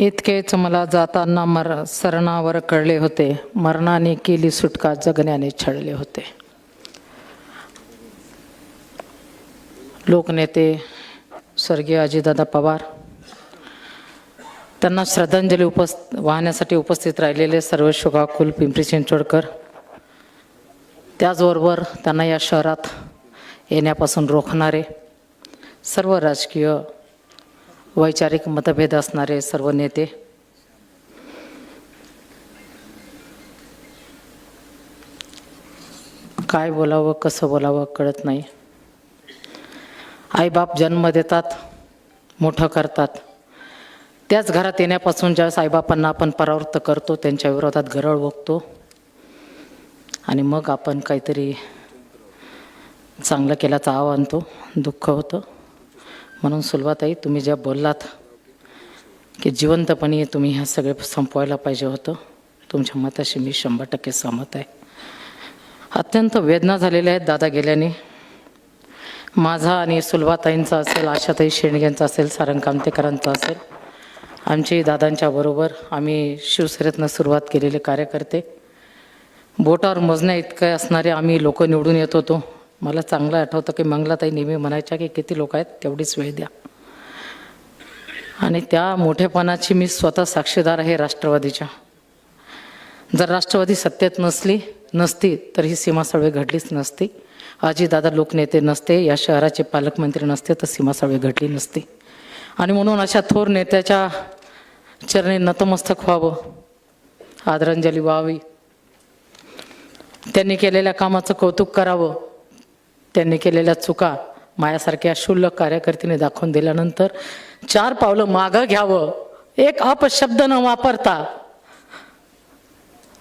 इतकेच मला जाताना मर सरणावर कळले होते. मरणाने केली सुटका जगण्याने छळले होते. लोकनेते स्वर्गीय अजितदादा पवार त्यांना श्रद्धांजली उपस् वाहण्यासाठी उपस्थित राहिलेले सर्व शोकाकुल पिंपरी चिंचवडकर. त्याचबरोबर त्यांना या शहरात येण्यापासून रोखणारे सर्व राजकीय वैचारिक मतभेद असणारे सर्व नेते. काय बोलावं कसं बोलावं कळत नाही. आईबाप जन्म देतात मोठं करतात. त्याच घरात येण्यापासून ज्यावेळेस आईबापांना आपण परावृत्त करतो त्यांच्या विरोधात गरळ ओकतो आणि मग आपण काहीतरी चांगलं केल्याचा आव आणतो दुःख होतं. म्हणून सुलभाताई तुम्ही ज्या बोललात की जिवंतपणे तुम्ही ह्या सगळे संपवायला पाहिजे होतं तुमच्या मताशी मी शंभर टक्के सहमत आहे. अत्यंत वेदना झालेल्या आहेत दादा गेल्याने. माझा आणि सुलभाताईंचा असेल आशाताई शेणग्यांचा असेल सारंग कामतेकरांचा असेल आमची दादांच्या बरोबर आम्ही शिवसेनेतनं सुरुवात केलेले कार्यकर्ते. बोटावर मोजण्या इतकं असणारे आम्ही लोक निवडून येत होतो. मला चांगलं आठवतं की मंगलाताई नेहमी म्हणायच्या की किती लोक आहेत तेवढीच वेळ द्या. आणि त्या मोठेपणाची मी स्वतः साक्षीदार आहे राष्ट्रवादीच्या. जर राष्ट्रवादी सत्तेत नसली नसती तर ही सीमा सळवे घडलीच नसती. दादा लोकनेते नसते या शहराचे पालकमंत्री नसते तर सीमा सळवे घडली नसती. आणि म्हणून अशा थोर नेत्याच्या चरणी नतमस्तक व्हावं आदरांजली व्हावी. त्यांनी केलेल्या कामाचं कौतुक करावं. त्यांनी केलेल्या चुका मायासारख्या क्षुल्लक कार्यकर्तीने दाखवून दिल्यानंतर चार पावलं मागं घ्यावं. एक अपशब्द न वापरता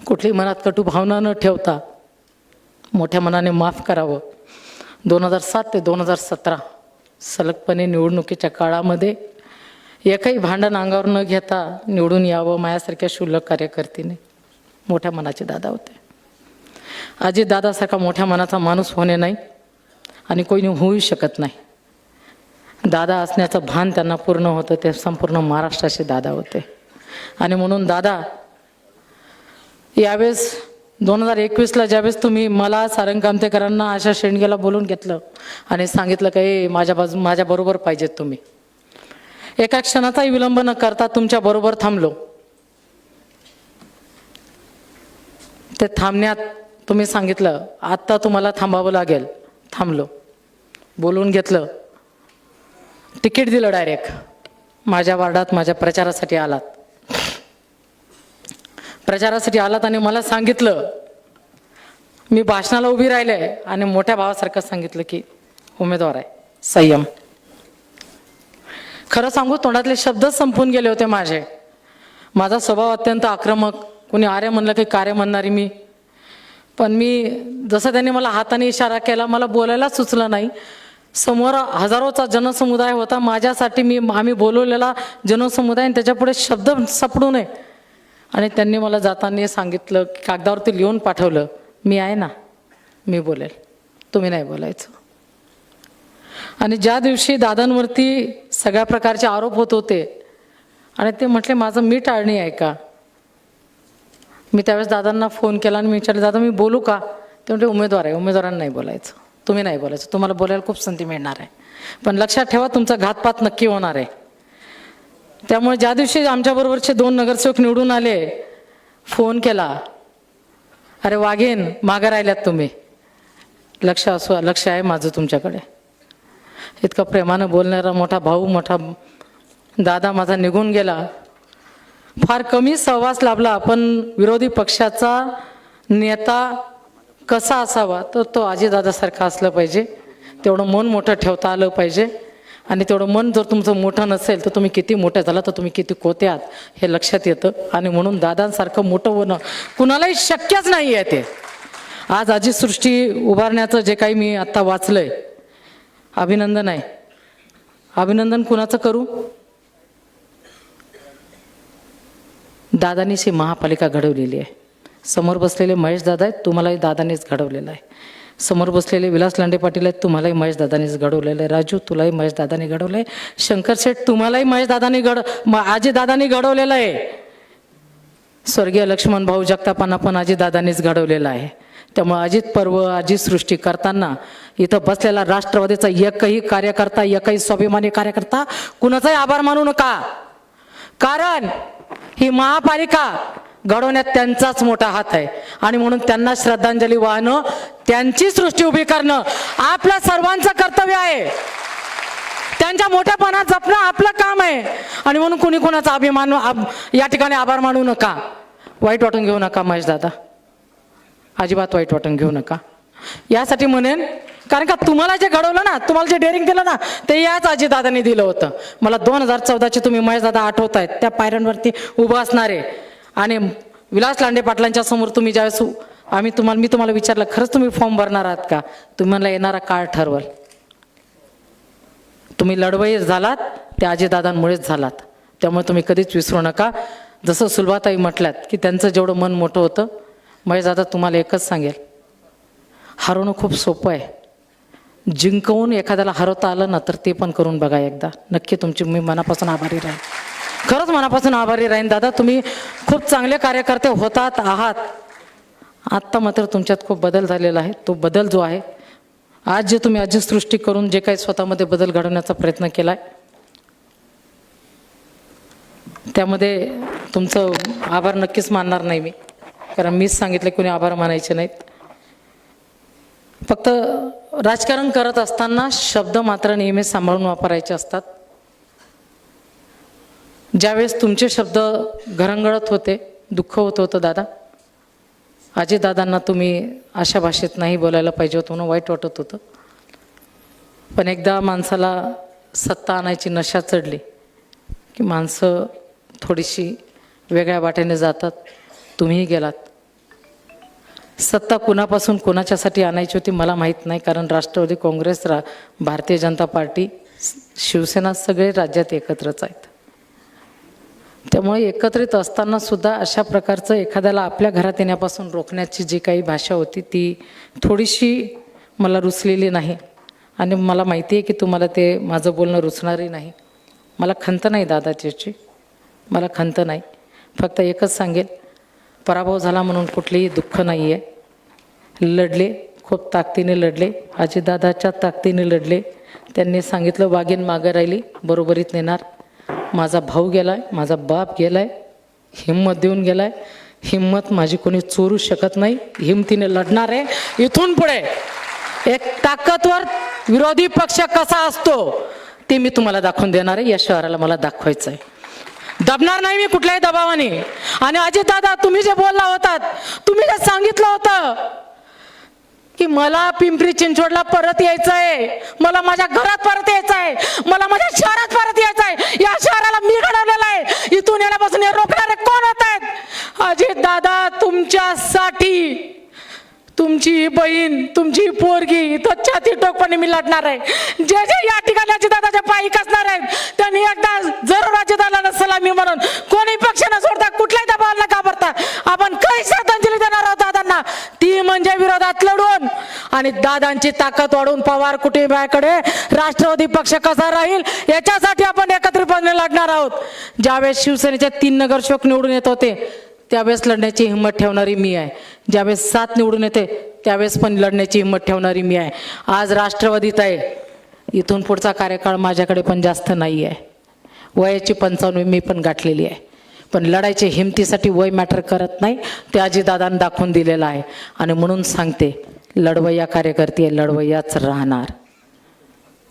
कुठली मनात कटू भावना न ठेवता मोठ्या मनाने माफ करावं. दोन हजार सात ते दोन हजार सतरा सलगपणे निवडणुकीच्या काळामध्ये एकही भांडण अंगावर न घेता निवडून यावं मायासारख्या क्षुल्लक कार्यकर्तीने मोठ्या मनाचे दादा होते. अजित दादासारखा मोठ्या मनाचा माणूस होणे नाही. आणि कोणी होऊ शकत नाही. दादा असण्याचं भान त्यांना पूर्ण होतं ते संपूर्ण महाराष्ट्राचे दादा होते. आणि म्हणून दादा यावेळेस दोन हजार एकवीसला ज्यावेळेस तुम्ही मला सारंग कामतेकरांना अशा शेंडगेला बोलून घेतलं आणि सांगितलं का हे माझ्या बाजू माझ्याबरोबर पाहिजेत तुम्ही. एका क्षणाचाही विलंब न करता तुमच्या बरोबर थांबलो. ते थांबण्यात तुम्ही सांगितलं आत्ता तुम्हाला थांबावं लागेल. थांबलो. बोलवून घेतलं. तिकीट दिलं डायरेक्ट माझ्या वार्डात माझ्या प्रचारासाठी आलात. प्रचारासाठी आलात आणि मला सांगितलं. मी भाषणाला उभी राहिले आणि मोठ्या भावासारखं सांगितलं की उमेदवार आहे. संयम. खरं सांगू तोंडातले शब्दच संपून गेले होते माझे. माझा स्वभाव अत्यंत आक्रमक. कोणी आर्य म्हणलं की कार्य म्हणणारी मी पण मी जसं त्यांनी मला हाताने इशारा केला मला बोलायला सुचलं नाही. समोर हजारोचा जनसमुदाय होता. माझ्यासाठी मी आम्ही बोलवलेला जनसमुदाय आणि त्याच्यापुढे शब्द सापडू नये. आणि त्यांनी मला जाताना सांगितलं की कागदावरती लिहून पाठवलं मी आहे ना मी बोलेल. तुम्ही नाही बोलायचं. आणि ज्या दिवशी दादांवरती सगळ्या प्रकारचे आरोप होत होते आणि ते म्हटले माझं मी टाळणी आहे का? मी त्यावेळेस दादांना फोन केला आणि मी विचारलं दादा मी बोलू का? ते म्हणजे उमेदवार आहे उमेदवारांना नाही बोलायचं. तुम्ही नाही बोलायचं. तुम्हाला बोलायला खूप संधी मिळणार आहे. पण लक्षात ठेवा तुमचा घातपात नक्की होणार आहे. त्यामुळे ज्या दिवशी आमच्याबरोबरचे दोन नगरसेवक निवडून आले फोन केला अरे वाघेन मागं राहिल्यात तुम्ही. लक्ष असो लक्ष आहे माझं तुमच्याकडे. इतका प्रेमानं बोलणारा मोठा भाऊ मोठा दादा माझा निघून गेला. फार कमी सहवास लाभला पण विरोधी पक्षाचा नेता कसा असावा तर तो आजीदादासारखा असलं पाहिजे. तेवढं मन मोठं ठेवता आलं पाहिजे. आणि तेवढं मन जर तुमचं मोठं नसेल तर तुम्ही किती मोठं झाला तर तुम्ही किती कोते आहात हे लक्षात येतं. आणि म्हणून दादांसारखं मोठं होणं कुणालाही शक्यच नाही आहे ते. आज आजी सृष्टी उभारण्याचं जे काही मी आत्ता वाचलं आहे अभिनंदन आहे. अभिनंदन कुणाचं करू? दादानीच ही महापालिका घडवलेली आहे. समोर बसलेले महेश दादा आहेत तुम्हालाही दादानेच घडवलेलं आहे. समोर बसलेले विलास लांडे पाटील आहेत तुम्हालाही महेश दादानेच घडवलेलं आहे. राजू तुलाही महेश दादाने घडवलं आहे शंकर शेठ तुम्हालाही महेश दादानी घड आजी दादानी घडवलेलं आहे. स्वर्गीय लक्ष्मण भाऊ जगतापांना पण आजी दादानेच घडवलेलं आहे. त्यामुळे अजित पर्व अजित सृष्टी करताना इथं बसलेला राष्ट्रवादीचा एकही कार्यकर्ता एकही स्वाभिमानी कार्यकर्ता कुणाचाही आभार मानू नका. कारण ही महापालिका घडवण्यात त्यांचाच मोठा हात आहे. आणि म्हणून त्यांना श्रद्धांजली वाहणं त्यांची सृष्टी उभी करणं आपल्या सर्वांचं कर्तव्य आहे. त्यांच्या मोठ्यापणा जपणं आपलं काम आहे. आणि म्हणून कुणी कुणाचा अभिमान आब- या ठिकाणी आभार मानू नका. वाईट वाटून घेऊ नका महेश दादा. अजिबात वाईट वाटून घेऊ नका. यासाठी म्हणेन कारण का तुम्हाला जे घडवलं ना तुम्हाला जे डेअरिंग दिलं ना ते याच अजितदादांनी दिलं होतं. मला दोन हजार चौदाचे तुम्ही महेशदादा आठवत आहेत त्या पायऱ्यांवरती उभं असणारे आणि विलास लांडे पाटलांच्या समोर तुम्ही ज्यावेळेस आम्ही तुम्हाला मी तुम्हाला विचारलं खरंच तुम्ही फॉर्म भरणार आहात का? तुम्ही मला येणारा काळ ठरवल. तुम्ही लढवई झालात ते अजितदादांमुळेच झालात. त्यामुळे तुम्ही कधीच विसरू नका. जसं सुलभाताई म्हटल्यात की त्यांचं जेवढं मन मोठं होतं महेशदादा तुम्हाला एकच सांगेल हरवणं खूप सोपं आहे. जिंकवून एखाद्याला हरवता आलं ना तर ते पण करून बघा एकदा. नक्की तुमची मी मनापासून आभारी राहीन. खरंच मनापासून आभारी राहीन. दादा तुम्ही खूप चांगले कार्यकर्ते होतात आहात. आत्ता मात्र तुमच्यात खूप बदल झालेला आहे. तो बदल जो आहे आज जे तुम्ही अजसृष्टी करून जे काही स्वतःमध्ये बदल घडवण्याचा प्रयत्न केला आहे त्यामध्ये तुमचं आभार नक्कीच मानणार नाही मी. कारण मीच सांगितलं कोणी आभार मानायचे नाहीत. फक्त राजकारण करत असताना शब्द मात्र नेहमी सांभाळून वापरायचे असतात. ज्यावेळेस तुमचे शब्द घरंगळत होते दुःख होत होतं दादा अजितदादांना तुम्ही अशा भाषेत नाही बोलायला पाहिजे होतं म्हणून वाईट वाटत होतं. पण एकदा माणसाला सत्ता आणायची नशा चढली की माणसं थोडीशी वेगळ्या वाटेने जातात तुम्हीही गेलात. सत्ता कुणापासून कुणाच्यासाठी आणायची होती मला माहीत नाही कारण राष्ट्रवादी काँग्रेस रा भारतीय जनता पार्टी शिवसेना सगळे राज्यात एकत्रच आहेत. त्यामुळे एकत्रित असताना सुद्धा अशा प्रकारचं एखाद्याला आपल्या घरात येण्यापासून रोखण्याची जी काही भाषा होती ती थोडीशी मला रुचलेली नाही. आणि मला माहिती आहे की तुम्हाला ते माझं बोलणं रुचणारही नाही. मला खंत नाही दादा त्याची मला खंत नाही. फक्त एकच सांगेल पराभव झाला म्हणून कुठलेही दुःख नाही आहे लढले खूप ताकदीने लढले. अजितदादाच्या ताकदीने लढले. त्यांनी सांगितलं वाघीन मागे राहिली बरोबरीत नेणार. माझा भाऊ गेला आहे माझा बाप गेला आहे हिंमत देऊन गेलाय. हिंमत माझी कोणी चोरू शकत नाही. हिमतीने लढणार आहे. इथून पुढे एक ताकदवर विरोधी पक्ष कसा असतो ते मी तुम्हाला दाखवून देणार आहे. या शहराला मला दाखवायचं आहे दबणार नाही मी कुठल्याही दबावाने. आणि अजित दादा तुम्ही जे बोलला होतात तुम्ही जे सांगितलं होतं की मला पिंपरी चिंचवडला परत यायचं आहे मला माझ्या घरात परत यायचं आहे मला माझ्या शहरात परत यायचं आहे या शहराला मी घडवलेलं आहे. इथून येण्यापासून हे रोखणारे कोण होत आहेत अजित दादा तुमच्यासाठी तुमची ही बहीण तुमची ही पोरगी इथं छाती टोकपणे मी लढणार आहे. जे जे या ठिकाणी अजितदादाच्या पायी कसणार आहेत त्यांनी एकदा जरूर म्हणून कोणी पक्ष न सोडता कुठल्याही दबावाला न घाबरता आपण काही श्रद्धांजली देणार आहोत दादांना. ती म्हणजे विरोधात लढून आणि दादांची ताकद वाढवून पवार कुटुंबाकडे राष्ट्रवादी पक्ष कसा राहील याच्यासाठी आपण एकत्रितपणे लढणार आहोत. ज्यावेळेस शिवसेनेचे तीन नगरसेवक निवडून येत होते त्यावेळेस लढण्याची हिंमत ठेवणारी मी आहे. ज्यावेळेस सात निवडून येते त्यावेळेस पण लढण्याची हिंमत ठेवणारी मी आहे. आज राष्ट्रवादीत आहे. इथून पुढचा कार्यकाळ माझ्याकडे पण जास्त नाही आहे वयाची पंचावन्न मी पण गाठलेली आहे. पण लढायच्या हिमतीसाठी वय मॅटर करत नाही ते अजितदादांनी दाखवून दिलेलं आहे. आणि म्हणून सांगते लढवय्या कार्यकर्ती आहे लढवय्याच राहणार.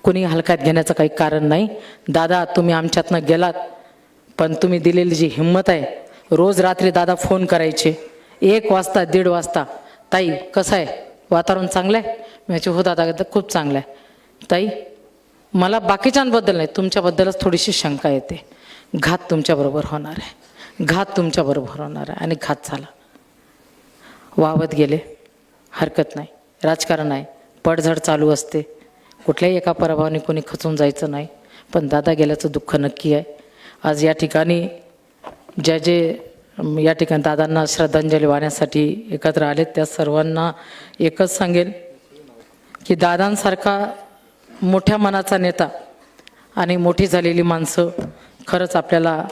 कुणी हलक्यात घेण्याचं काही कारण नाही. दादा तुम्ही आमच्यातनं गेलात पण तुम्ही दिलेली जी हिंमत आहे रोज रात्री दादा फोन करायचे. एक वाजता दीड वाजता. ताई कसं आहे? वातावरण चांगलं आहे? मी हो दादा दादा खूप चांगलं आहे. ताई मला बाकीच्यांबद्दल नाही तुमच्याबद्दलच थोडीशी शंका येते. घात तुमच्याबरोबर होणार आहे. घात तुमच्याबरोबर होणार आहे आणि घात झाला. वावत गेले. हरकत नाही. राजकारण आहे पडझड चालू असते. कुठल्याही एका पराभवाने कोणी खचून जायचं नाही. पण दादा गेल्याचं दुःख नक्की आहे. आज या ठिकाणी ज्या जे या ठिकाणी दादांना श्रद्धांजली वाहण्यासाठी एकत्र आले त्या सर्वांना एकच सांगेल की दादांसारखा मोठ्या मनाचा नेता आणि मोठी झालेली माणसं खरंच आपल्याला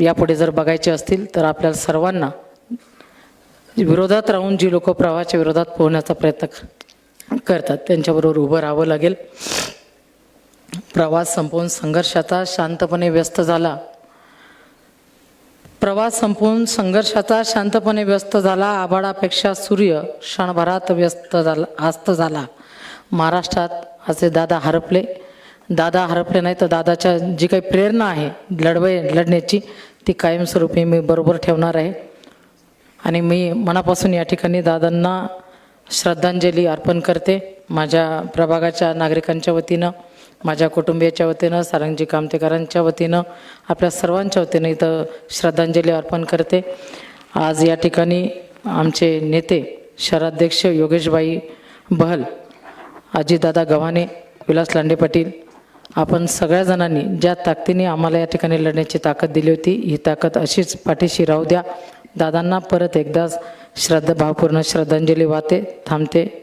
यापुढे जर बघायचे असतील तर आपल्याला सर्वांना विरोधात राहून जी लोक प्रवाहाच्या विरोधात पोहण्याचा प्रयत्न करतात त्यांच्याबरोबर उभं राहावं लागेल. प्रवास संपवून संघर्षाचा शांतपणे व्यस्त झाला. प्रवास संपवून संघर्षाचा शांतपणे व्यस्त झाला. आभाळापेक्षा सूर्य क्षणभरात व्यस्त झाला अस्त झाला. महाराष्ट्रात असे दादा हरपले. दादा हरपले नाही तर दादाच्या जी काही प्रेरणा आहे लढवय लढण्याची ती कायमस्वरूपी मी बरोबर ठेवणार आहे. आणि मी मनापासून या ठिकाणी दादांना श्रद्धांजली अर्पण करते. माझ्या प्रभागाच्या नागरिकांच्या वतीनं माझ्या कुटुंबियाच्या वतीनं सारंगजी कामतेकरांच्या वतीनं आपल्या सर्वांच्या वतीनं इथं श्रद्धांजली अर्पण करते. आज या ठिकाणी आमचे नेते शहराध्यक्ष योगेशबाई बहल अजितदादा गव्हाणे विलास लांडे पाटील आपण सगळ्या जणांनी ज्या ताकदीने आम्हाला या ठिकाणी लढण्याची ताकद दिली होती ही ताकद अशीच पाठीशी राहू द्या. दादांना परत एकदाच श्रद्धा भावपूर्ण श्रद्धांजली वाहते थांबते.